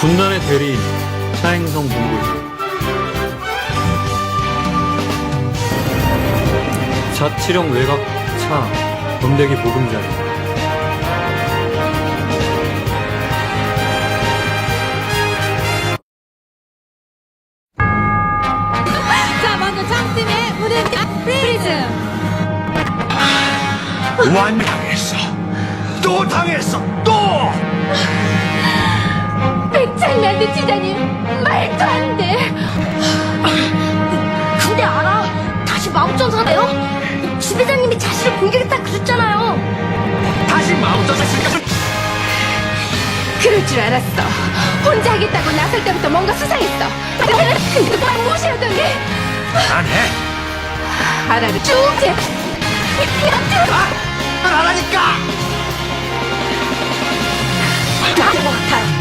군단의 대리인 차행성 본부지 자치령 외곽 차 범대기 보금자리 자, 먼저 청팀의 무대 프리즘. 완 당했어. 또 당했어. 또. 백장난드 지자님 말도 안 돼. 근데 알아? 다시 마법전사가 돼요? 지배자님이 자신을 공격했다 그랬잖아요. 다시 마음전사 생각을 그럴 줄 알았어. 혼자 하겠다고 나설 때부터 뭔가 수상했어. 근데 말 무시하더니 안 해. 하라를 쭉 제. 아, 안 하라니까. 나못할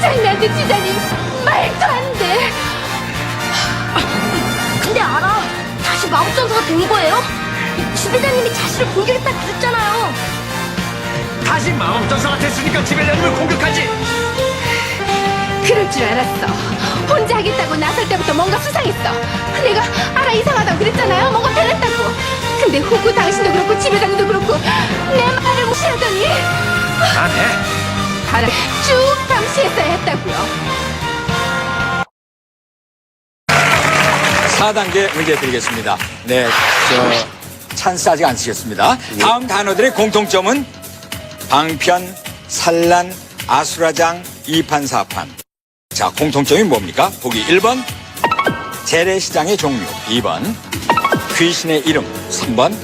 장난드 지자님 말도 안 돼. 근데 알아? 다시 마법전사가 된 거예요? 지배자님이 자신을 공격했다 그랬잖아요. 다시 마음전사가 됐으니까 지배자님을 공격하지. 그럴 줄 알았어. 혼자 하겠다고 나설 때부터 뭔가 수상했어. 내가 알아 이상하다고 그랬잖아요. 뭔가 변했다고. 근데 후구 당신도 그렇고 지배장도 그렇고 내 말을 무시하더니 안 해. 발을 쭉 감시했어야 했다고요. 4단계 문제 드리겠습니다. 네, 저, 찬스 아직 안 쓰겠습니다. 다음 단어들의 공통점은 방편, 산란, 아수라장, 이판사판. 자, 공통점이 뭡니까? 보기 1번, 재래시장의 종류. 2번, 귀신의 이름. 3번,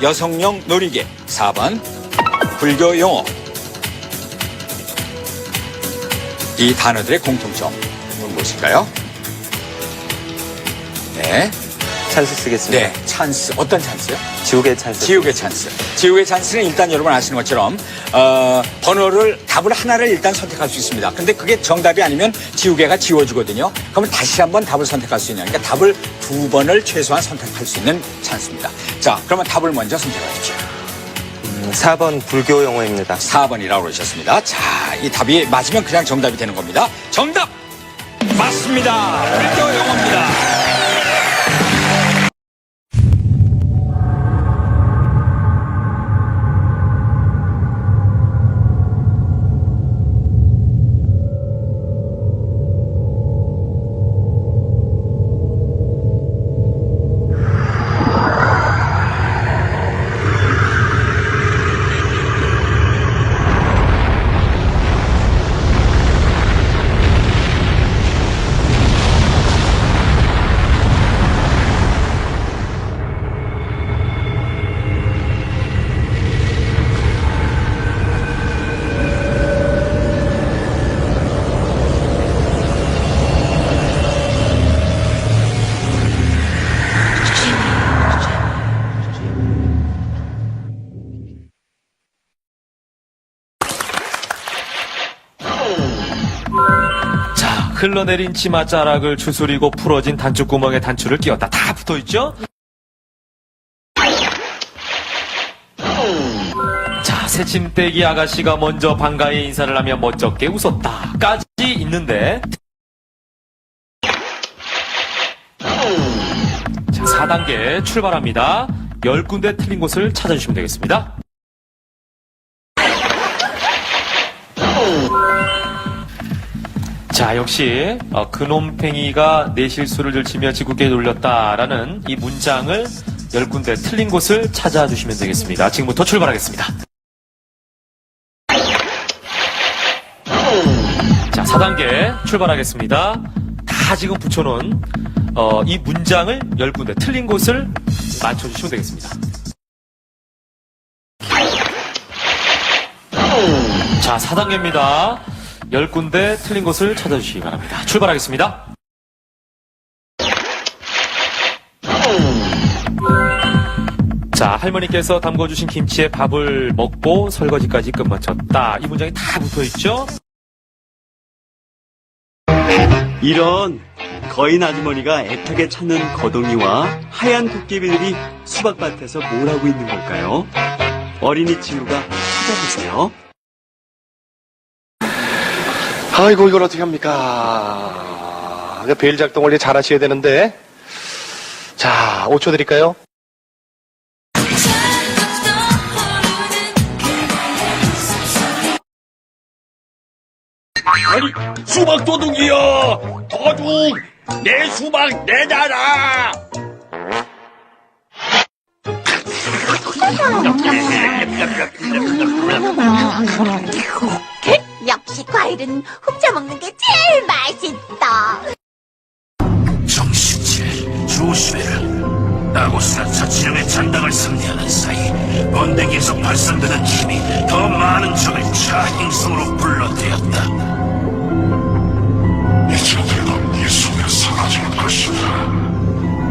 여성용 놀이개. 4번, 불교 용어. 이 단어들의 공통점은 무엇일까요? 네. 찬스 쓰겠습니다. 네, 찬스. 어떤 찬스요? 지옥의 찬스. 지옥의 찬스. 지옥의 찬스는 일단 여러분 아시는 것처럼, 어, 번호를, 답을 하나를 일단 선택할 수 있습니다. 근데 그게 정답이 아니면 지우개가 지워지거든요. 그러면 다시 한번 답을 선택할 수 있는, 그러니까 답을 두 번을 최소한 선택할 수 있는 찬스입니다. 자, 그러면 답을 먼저 선택해 주십시오. 음, 4번 불교 용어입니다. 4번이라고 그러셨습니다. 자, 이 답이 맞으면 그냥 정답이 되는 겁니다. 정답! 맞습니다. 불교 용어입니다. 흘러내린 치마 자락을 추스리고 풀어진 단추 구멍에 단추를 끼웠다. 다 붙어 있죠? 자, 새침대기 아가씨가 먼저 반가이 인사를 하며 멋쩍게 웃었다. 까지 있는데. 자, 4단계 출발합니다. 10군데 틀린 곳을 찾아주시면 되겠습니다. 자, 역시 어, 그놈팽이가 내 실수를 들치며 지구께 놀렸다라는 이 문장을 열 군데 틀린 곳을 찾아주시면 되겠습니다. 지금부터 출발하겠습니다. 자, 4단계 출발하겠습니다. 다 지금 붙여놓은 어, 이 문장을 열 군데 틀린 곳을 맞춰주시면 되겠습니다. 자, 4단계입니다. 10군데 틀린 곳을 찾아주시기 바랍니다. 출발하겠습니다. 자, 할머니께서 담궈주신 김치에 밥을 먹고 설거지까지 끝마쳤다. 이 문장이 다 붙어 있죠? 이런 거인 아주머니가 애타게 찾는 거동이와 하얀 도깨비들이 수박밭에서 뭘 하고 있는 걸까요? 어린이 친구가 찾아보세요. 아이고 이걸 어떻게 합니까? 베일 작동 원리 잘 하셔야 되는데. 자, 5초 드릴까요? 수박 도둑이여! 도둑! 내 수박 내놔라! 과일은 훔쳐 먹는 게 제일 맛있다. 정신체 조심해라. 나고스가 자치령의 잔당을 상대하는 사이 번데기에서 발산되는 힘이 더 많은 적을 차행성으로 불러대었다. 이제 내가 네 손에 사라질 것이다.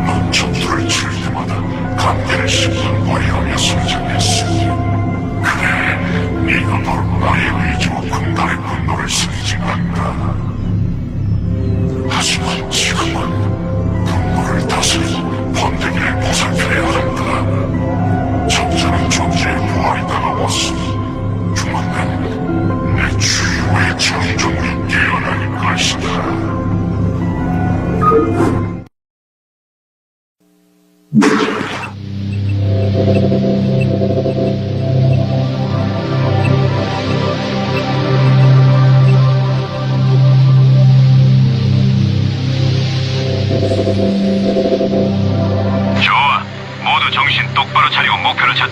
넌 전투를 칠 때마다 강대의 심판벌이하며 성장했으니 그래, 네가 바로 나의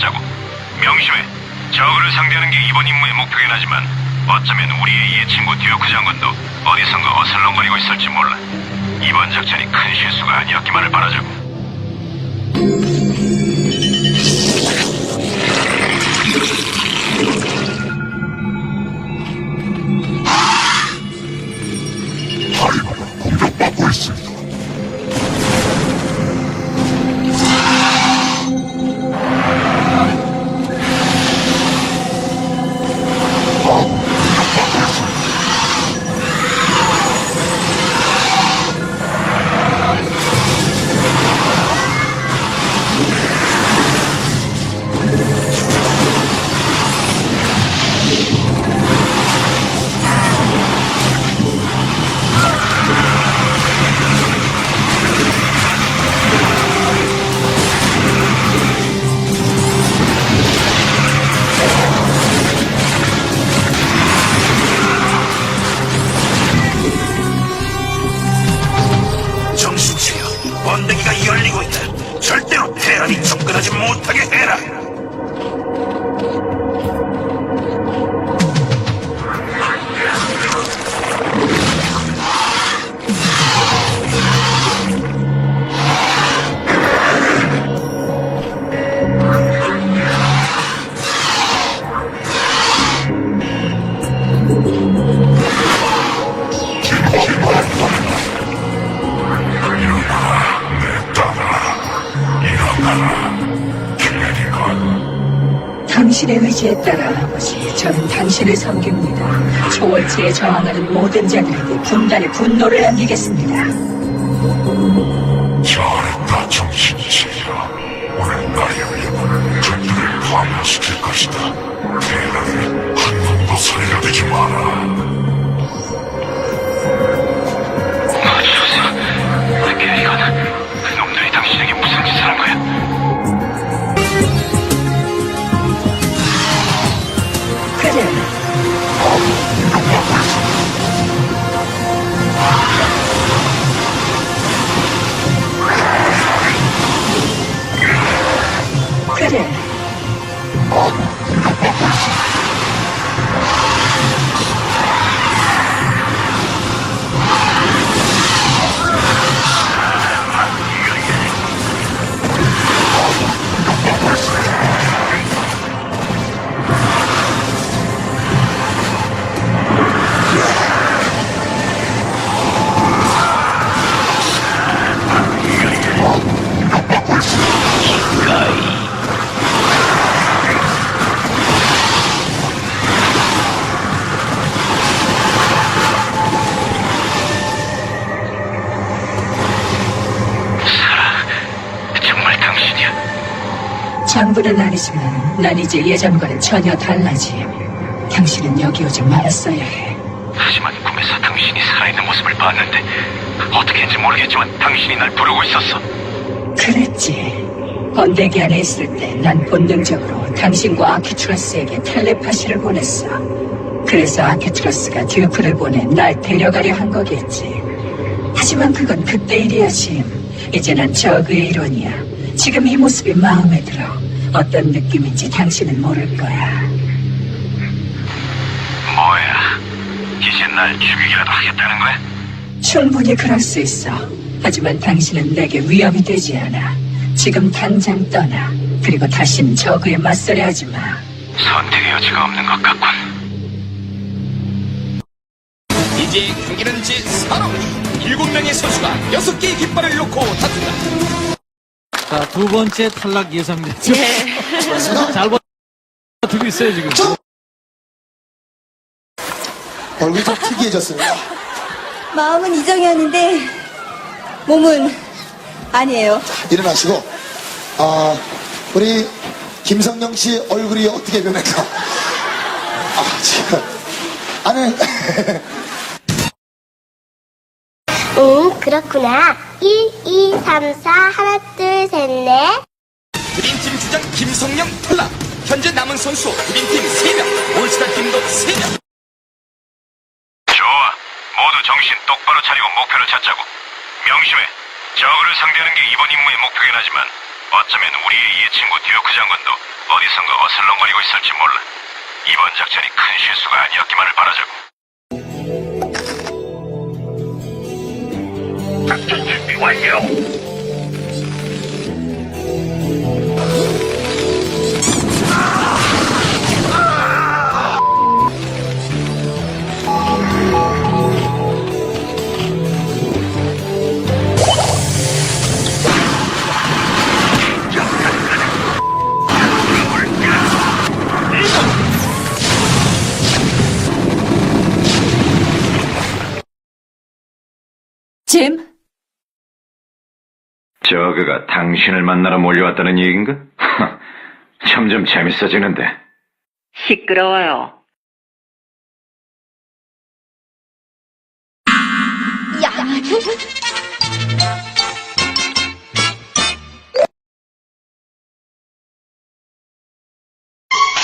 자고. 명심해. 저그를 상대하는 게 이번 임무의 목표긴 하지만 어쩌면 우리의 이해 친구 듀크 장군도 어디선가 어슬렁거리고 있을지 몰라. 이번 작전이 큰 실수가 아니었기만을 바라자고. 못하게 해라. 당신의 의지에 따라 아버지, 저는 당신을 섬깁니다. 초월체에 저항하는 모든 자들에게 분단의 분노를 안기겠습니다. 잘했다, 정신차려. 오늘 나의 위험은 전투를 파멸시킬 것이다. 테란을 한 전부는 아니지만 난 이제 예전과는 전혀 달라지. 당신은 여기 오지 말았어야 해. 하지만 꿈에서 당신이 살아있는 모습을 봤는데 어떻게인지 모르겠지만 당신이 날 부르고 있었어. 그랬지. 번데기 안에 있을 때 난 본능적으로 당신과 아키투라스에게 텔레파시를 보냈어. 그래서 아키투라스가 듀프를 보내 날 데려가려 한 거겠지. 하지만 그건 그때 일이야, 짐. 이제 난 저그의 일원이야. 지금 이 모습이 마음에 들어. 어떤 느낌인지 당신은 모를 거야. 뭐야? 이제 날 죽이기라도 하겠다는 거야? 충분히 그럴 수 있어. 하지만 당신은 내게 위협이 되지 않아. 지금 당장 떠나. 그리고 다신 저그에 맞서려 하지 마. 선택의 여지가 없는 것 같군. 이제 경기는 제 4라운드 일곱 명의 선수가 여섯 개의 깃발을 놓고 다툰다 자, 두 번째 탈락 예상됐죠? 잘 버티고 있어요, 지금. 얼굴이 좀 특이해졌습니다 마음은 이정이었는데 몸은 아니에요. 일어나시고 아 우리 김성령 씨 얼굴이 어떻게 변할까 아 지금 아니 응, 그렇구나. 1, 2, 3, 4, 하나, 둘, 셋, 넷. 드림팀 주장 김성령 탈락 현재 남은 선수 드림팀 3명 올스타 팀도 3명 좋아. 모두 정신 똑바로 차리고 목표를 찾자고. 명심해. 저그를 상대하는 게 이번 임무의 목표긴 하지만 어쩌면 우리의 이해 친구 듀크 장군도 어디선가 어슬렁거리고 있을지 몰라. 이번 작전이 큰 실수가 아니었기만을 바라자고. 작전 저그가 당신을 만나러 몰려왔다는 얘기인가? 점점 재밌어지는데. 시끄러워요.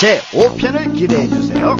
제 5편을 기대해 주세요